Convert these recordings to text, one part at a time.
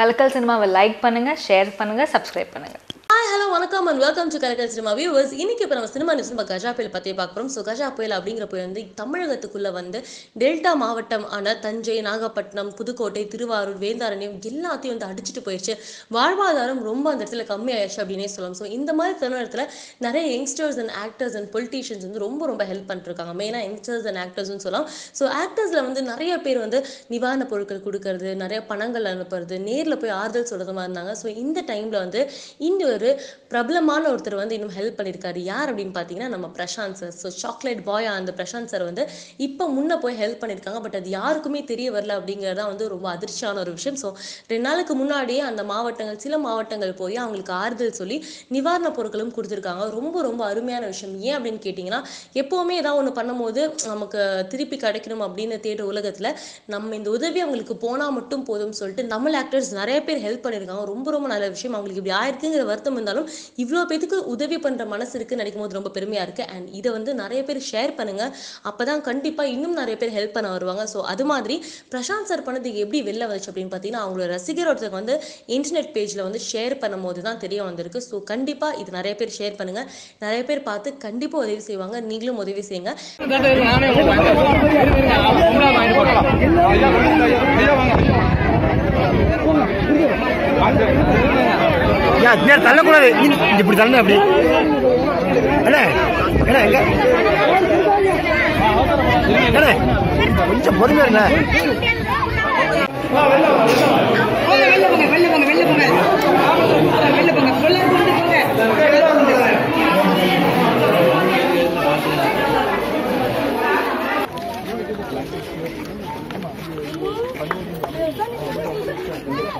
கலக்கல் சினிமாவை லைக் பண்ணுங்கள் ஷேர் பண்ணுங்கள் சப்ஸ்கிரைப் பண்ணுங்கள் வணக்கம் and welcome to character cinema viewers இன்னைக்கு இப்போ நம்ம சினிமா நியூஸ் நம்ம கஜா புயல் பற்றி பார்க்குறோம் ஸோ கஜா புயல் அப்படிங்கிற புயல் வந்து தமிழகத்துக்குள்ளே வந்து டெல்டா மாவட்டம் ஆன தஞ்சை நாகப்பட்டினம் புதுக்கோட்டை திருவாரூர் வேந்தாரண்யம் எல்லாத்தையும் வந்து அடிச்சுட்டு போயிடுச்சு வாழ்வாதாரம் ரொம்ப அந்த இடத்துல கம்மியாயிடுச்சு அப்படின்னே சொல்லலாம். ஸோ இந்த மாதிரி தருணத்தில் நிறைய youngsters and actors and politicians வந்து ரொம்ப ரொம்ப ஹெல்ப் பண்ணிருக்காங்க மெயினாக யங்ஸ்டர்ஸ் அண்ட் ஆக்டர்ஸ்னு சொல்லலாம். ஸோ ஆக்டர்ஸில் வந்து நிறைய பேர் வந்து நிவாரணப் பொருட்கள் கொடுக்கறது நிறைய பணங்கள் அனுப்புறது நேரில் போய் ஆறுதல் சொல்கிறது மாதிரி இருந்தாங்க. ஸோ இந்த டைமில் வந்து இன்னொரு பிரபலமான ஒருத்தர் வந்து இன்னும் ஹெல்ப் பண்ணியிருக்காரு. யார் அப்படின்னு பார்த்தீங்கன்னா நம்ம Prashanth sir so chocolate boy அந்த பிரசாந்த் சார் வந்து இப்போ முன்னே போய் ஹெல்ப் பண்ணியிருக்காங்க. பட் அது யாருக்குமே தெரிய வரல அப்படிங்கிறதா தான் வந்து ரொம்ப அதிர்ச்சியான ஒரு விஷயம். ஸோ ரெண்டு நாளுக்கு முன்னாடியே அந்த மாவட்டங்கள் சில மாவட்டங்கள் போய் அவங்களுக்கு ஆறுதல் சொல்லி நிவாரணப் பொருட்களும் கொடுத்துருக்காங்க. ரொம்ப ரொம்ப அருமையான விஷயம். ஏன் அப்படின்னு கேட்டிங்கன்னா எப்போவுமே ஏதாவது ஒன்று பண்ணும்போது நமக்கு திருப்பி கிடைக்கணும் அப்படின்னு தேடுற உலகத்தில். நம்ம இந்த உதவி அவங்களுக்கு போனால் மட்டும் போதும் சொல்லிட்டு நம்ம ஆக்டர்ஸ் நிறைய பேர் ஹெல்ப் பண்ணியிருக்காங்க. ரொம்ப ரொம்ப நல்ல விஷயம். அவங்களுக்கு இப்படி ஆயிருக்குங்கிற வருத்தம் இருந்தாலும் இவ்வளோ பேத்துக்கு உதவி பண்ணுற மனசு இருக்குன்னு நினைக்கும் போது ரொம்ப பெருமையாக இருக்குது அண்ட் இதை வந்து நிறைய பேர் ஷேர் பண்ணுங்க. அப்போ தான் கண்டிப்பாக இன்னும் நிறைய பேர் ஹெல்ப் பண்ண வருவாங்க. ஸோ அது மாதிரி பிரசாந்த் சார் பண்ணது எப்படி வெளில வந்துச்சு அப்படின்னு பார்த்தீங்கன்னா அவங்களோட ரசிகர் ஒருத்தர் வந்து இன்டர்நெட் பேஜில் வந்து ஷேர் பண்ணும்போது தான் தெரிய வந்திருக்கு. ஸோ கண்டிப்பாக இது நிறைய பேர் ஷேர் பண்ணுங்க. நிறைய பேர் பார்த்து கண்டிப்பாக உதவி செய்வாங்க. நீங்களும் உதவி செய்யுங்க. யா நேரம் தள்ளக்கூடாது? இப்படி தள்ளணும் அப்படி. அண்ணே அண்ணே எங்க அண்ணே கொஞ்சம் பொறுமையா இருங்க. அண்ணே,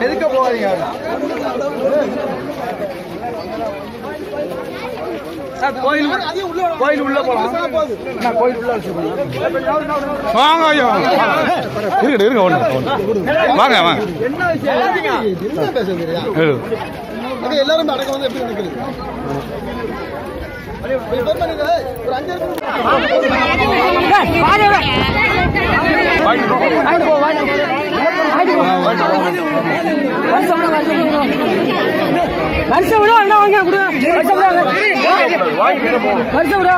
எதுக்க போகாதீங்க? கோயில் கோயில் உள்ள போலாம். கோயில் உள்ள வாங்க ஐயா வாங்க. இருங்க ஒன்று வாங்க வாங்க. எல்லாரும் அடக்க வந்து எப்படி அஞ்சாயிரம் வருஷம் விட அண்ணா வாங்க கொடு வருஷம் விட வருஷம் விட